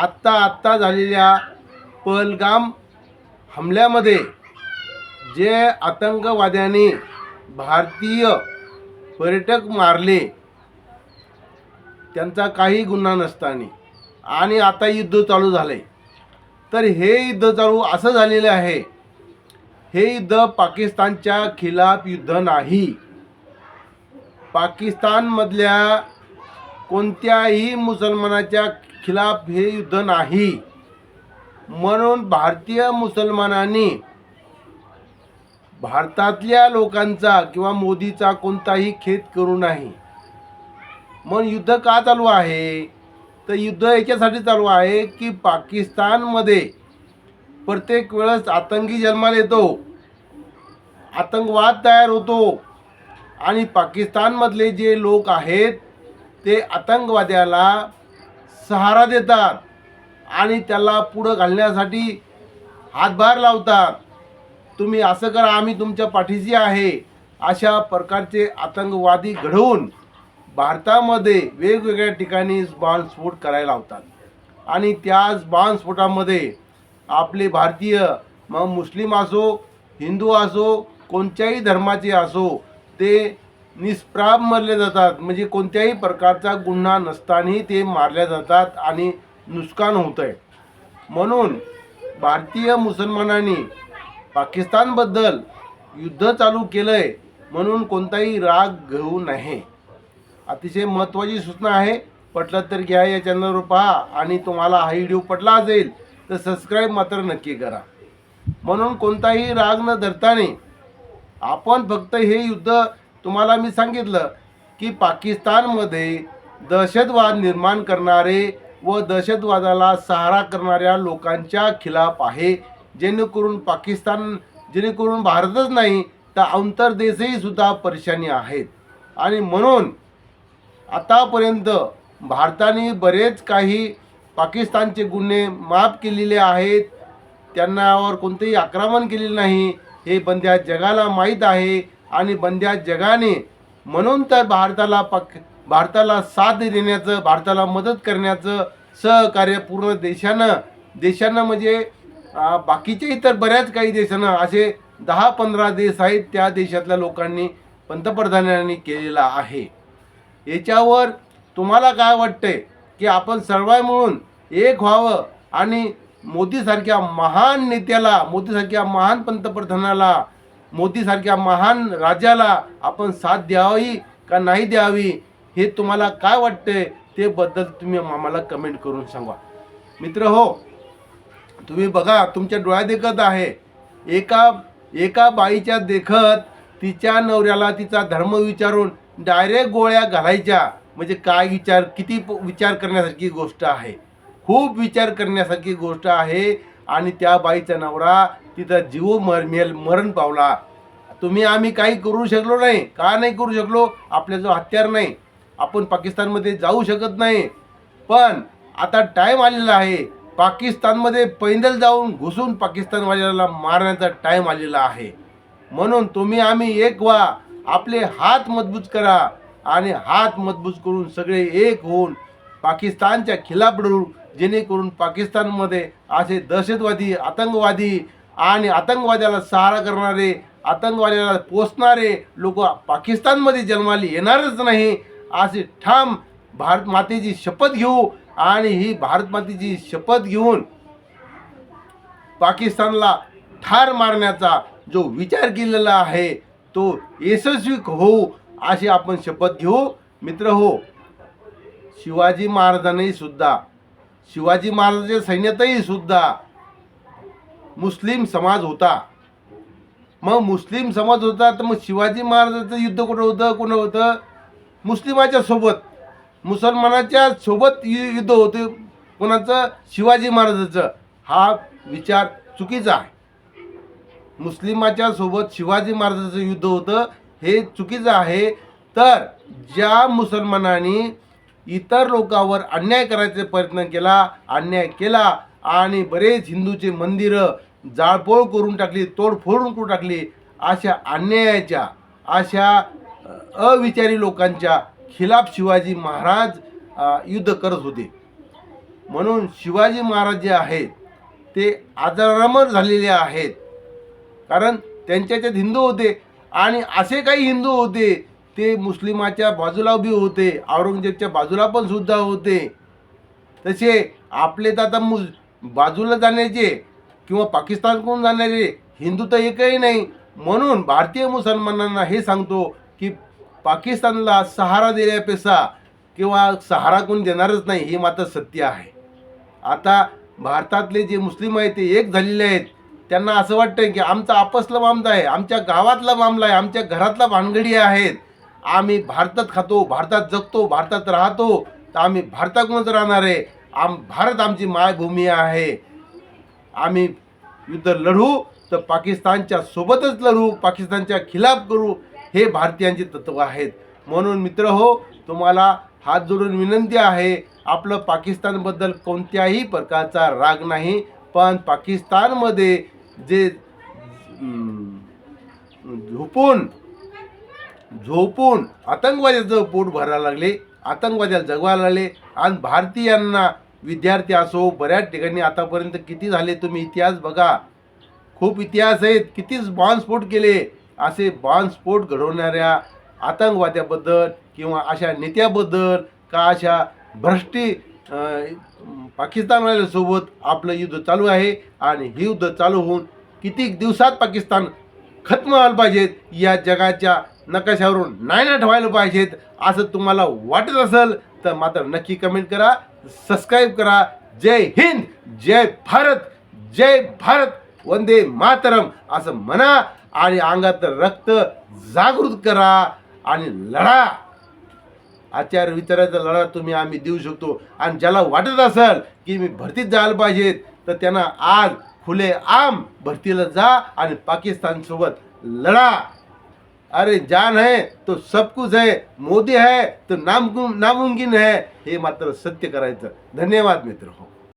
आत्ता आत्ता झालेल्या पहलगाम हमल्यामध्ये जे आतंकवाद्यांनी भारतीय पर्यटक मारले त्यांचा काही गुन्हा नसताना. आणि आता युद्ध चालू झाले तर हे युद्ध चालू असं झालेलं आहे. हे युद्ध पाकिस्तानच्या खिलाफ युद्ध नाही. पाकिस्तानमधल्या कोणत्याही मुसलमानाच्या खिलाफ हे युद्ध नाही. म्हणून भारतीय मुसलमानांनी भारतातल्या लोकांचा किंवा मोदीचा कोणताही खेद करू नाही. मग युद्ध का चालू आहे? तर युद्ध याच्यासाठी चालू आहे की पाकिस्तानमध्ये प्रत्येक वेळेस आतंकी जन्माला येतो आतंकवाद तयार होतो आणि पाकिस्तानमधले जे लोक आहेत ते आतंकवाद्याला सहारा देतात आणि त्याला पुढं घालण्यासाठी हातभार लावतात. तुम्ही असं करा आम्ही तुमच्या पाठीशी आहे. अशा प्रकारचे आतंकवादी घडवून भारतामध्ये वेगवेगळ्या ठिकाणी बाणस्फोट करायला लावतात. आणि त्याच बाणस्फोटामध्ये आपले भारतीय मग मुस्लिम असो हिंदू असो कोणत्याही धर्माचे असो ते निष्प्राप मारले जातात. म्हणजे कोणत्याही प्रकारचा गुन्हा नसतानाही ते मारल्या जातात आणि नुकसान होतं आहे म्हणून भारतीय मुसलमानांनी पाकिस्तानबद्दल युद्ध चालू केलं आहे म्हणून कोणताही राग घेऊ नये. अतिशय महत्त्वाची सूचना आहे. पटलं तर घ्या या चॅनलवर पहा आणि तुम्हाला हा व्हिडिओ पटला असेल तर सबस्क्राईब मात्र नक्की करा. म्हणून कोणताही राग न धरताने आपण फक्त हे युद्ध तुम्हाला मी सांगितलं की पाकिस्तानमध्ये दहशतवाद निर्माण करणारे व दहशतवादाला सहारा करणाऱ्या लोकांच्या खिलाफ आहे. जेणेकरून पाकिस्तान जेणेकरून भारतच नाही तर आंतरदेशही सुद्धा परेशानी आहेत. आणि म्हणून आतापर्यंत भारताने बरेच काही पाकिस्तानचे गुन्हे माफ केलेले आहेत. त्यांनावर कोणतेही आक्रमण केलेले नाही. हे बंद्या जगाला माहीत आहे. आणि बंद्या जगाने म्हणून तर भारताला पक भारताला साथ देण्याचं भारताला मदत करण्याचं सहकार्य पूर्ण देशानं देशानं म्हणजे बाकीचे इतर बऱ्याच काही देशांना असे दहा पंधरा देश आहेत त्या देशातल्या लोकांनी पंतप्रधानांनी केलेला आहे. याच्यावर तुम्हाला काय वाटतंय की आपण सर्व मिळून एक व्हावं आणि मोदीसारख्या महान नेत्याला मोदीसारख्या महान पंतप्रधानाला मोदीसारख्या महान राजाला आपण साथ द्यावी का नाही द्यावी हे तुम्हाला काय वाटतंय ते बद्दल तुम्ही आम्हाला कमेंट करून सांगा. मित्र हो तुम्ही बघा तुमच्या डोळ्या देखत आहे एका एका बाईच्या देखत तिच्या नवऱ्याला तिचा धर्म विचारून डायरेक्ट गोळ्या घालायच्या. म्हणजे काय विचार किती प- विचार करण्यासारखी गोष्ट आहे. खूप विचार करण्यासारखी गोष्ट आहे आणि त्या बाईचा नवरा तिथं जीव मर मेल मरण पावला. तुम्ही आम्ही काही करू शकलो नाही. का नाही करू शकलो? आपल्याजवळ हत्यार नाही. आपण पाकिस्तानमध्ये जाऊ शकत नाही. पण आता टाईम आलेला आहे. पाकिस्तानमध्ये पैदल जाऊन घुसून पाकिस्तानवाल्याला मारण्याचा टाईम आलेला आहे. म्हणून तुम्ही आम्ही एक व्हा. आपले हात मजबूत करा आणि हात मजबूत करून सगळे एक होऊन पाकिस्तानच्या खिलाफ लढू जेणेकरून पाकिस्तानमध्ये असे दहशतवादी आतंकवादी आणि आतंकवाद्याला सहारा करणारे आतंकवाद्याला पोचणारे लोक पाकिस्तानमध्ये जन्माली येणारच नाही. असे ठाम भारत मातेची शपथ घेऊ आणि ही भारत मातेची शपथ घेऊन पाकिस्तानला ठार मारण्याचा जो विचार केलेला आहे तो यशस्वी होऊ अशी आपण शपथ घेऊ. मित्र हो शिवाजी महाराजांनी सुद्धा शिवाजी महाराजांच्या सैन्यातही सुद्धा मुस्लिम समाज होता. मग मुस्लिम समाज होता तर मग शिवाजी महाराजांचं युद्ध कुठं होतं कुठं होतं? मुस्लिमाच्या सोबत मुसलमानाच्या सोबत यु- युद्ध होते. कोणाचं? शिवाजी महाराजाचं. हा विचार चुकीचा आहे. मुस्लिमाच्या सोबत शिवाजी महाराजाचं युद्ध होतं हे चुकीचं आहे. तर ज्या मुसलमानांनी इतर लोकांवर अन्याय करायचा प्रयत्न केला अन्याय केला आणि बरेच हिंदूचे मंदिरं जाळपोळ करून टाकली तोडफोड करून टाकली. अशा अन्यायाच्या अशा अविचारी लोकांच्या खिलाफ शिवाजी महाराज युद्ध करत होते. म्हणून शिवाजी महाराज जे आहेत ते आजारामर झालेले आहेत. कारण त्यांच्याच्यात हिंदू होते आणि असे काही हिंदू होते ते मुस्लिमाच्या बाजूला बी होते. औरंगजेबच्या बाजूला पण सुद्धा होते. तसे आपले तर आता मुस बाजूला जाण्याचे किंवा पाकिस्तानकडून जाणारे हिंदू तर एकही नाही. म्हणून भारतीय मुसलमानांना हे सांगतो की पाकिस्तानला सहारा दिल्यापेक्षा किंवा सहारा कोण देणारच नाही हे मात्र सत्य आहे. आता भारतातले जे मुस्लिम आहेत ते एक झालेले आहेत. त्यांना असं वाटतं की आमचा आपसला मामला आहे आमच्या गावातला मामला आहे आमच्या घरातला भानगडी आहेत आम्ही भारतात खातो भारतात जगतो भारतात राहतो तर आम्ही भारताकडूनच राहणार आहे. आम भारत आमची मायभूमी आहे. आम्ही युद्ध लढू तर पाकिस्तानच्या सोबतच लढू पाकिस्तानच्या खिलाफ करू हे भारतीयांचे तत्व आहेत. म्हणून मित्र हो तुम्हाला हात जोडून विनंती आहे आपलं पाकिस्तानबद्दल कोणत्याही प्रकारचा राग नाही पण पाकिस्तानमध्ये जे झोपून झोपून आतंकवाद्याचं पोट भरायला लागले आतंकवाद्याला जगवायला लागले. आणि भारतीयांना विद्यार्थी असो बऱ्याच ठिकाणी आतापर्यंत किती झाले तुम्ही इतिहास बघा. खूप इतिहास आहेत कितीच बॉम्बस्फोट केले. असे बॉम्बस्फोट घडवणाऱ्या आतंकवाद्याबद्दल किंवा अशा नेत्याबद्दल का अशा भ्रष्टी पाकिस्तानवाल्यासोबत आपलं युद्ध चालू आहे. आणि हे युद्ध चालू होऊन किती दिवसात पाकिस्तान खत्म व्हायला पाहिजेत या जगाच्या नकाशावरून नायनाट व्हायला पाहिजेत असं तुम्हाला वाटत असेल तर मात्र नक्की कमेंट करा सबस्क्राईब करा. जय हिंद जय भारत जय भारत. वंदे मातरम. असं म्हणा आणि अंगात रक्त जागृत करा आणि लढा. आचार विचाराचा लढा तुम्ही आम्ही देऊ शकतो. आणि ज्याला वाटत असेल की मी भरतीत जायला पाहिजेत तर त्यांना आज खुले आम भरतीला जा आणि पाकिस्तानसोबत लढा. अरे जान है तो सब कुछ है मोदी है तो नाम नामुमकिन है। हे मात्र सत्य करायचं. धन्यवाद मित्र. हो